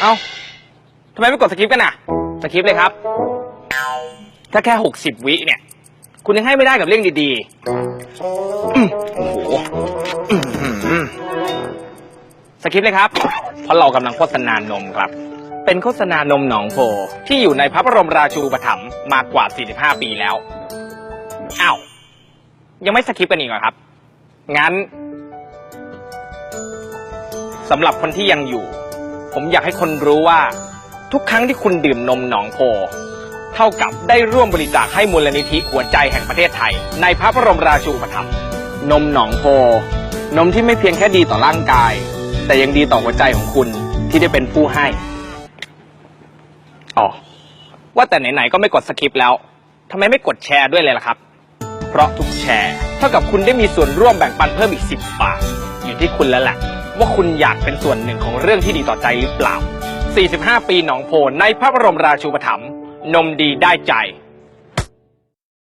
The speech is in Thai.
เอ้าทำไมไม่กดสคริปกันอะ สคริปเลยครับ ถ้าแค่หกสิบวิเนี่ย คุณยังให้ไม่ได้กับเรื่องดีๆอืมโอ้โหอื้อหือสคริปเลยครับ เพราะเรากำลังโฆษณานมครับ เป็นโฆษณานมหนองโพที่อยู่ในพระบรมราชูปถัมภ์มากกว่า 45 ปีแล้วอ้าวยังไม่สคริปกันอีกเหรอครับ งั้นสำหรับคนที่ยังอยู่ ผมอยากให้คนรู้ว่า ทุกครั้งที่คุณดื่มนมหนองโพ เท่ากับได้ร่วมบริจาคให้มูลนิธิหัวใจแห่งประเทศไทย ในพระบรมราชูปถัมภ์นมหนองโพ นมที่ไม่เพียงแค่ดีต่อร่างกาย แต่ยังดีต่อหัวใจของคุณที่ได้เป็นผู้ให้อ๋อว่าแต่ไหนๆก็ไม่กดสคริปต์แล้วทำไมไม่กดแชร์ด้วยเลยล่ะครับ เพราะทุกแชร์ เท่ากับคุณได้มีส่วนร่วมแบ่งปันเพิ่มอีก 10 บาท อยู่ที่คุณแล้วแหละ ว่าคุณอยากเป็นส่วนหนึ่งของเรื่องที่ดีต่อใจหรือเปล่า 45 ปีหนองโพในพระบรมราชูปถัมภ์นมดีได้ใจ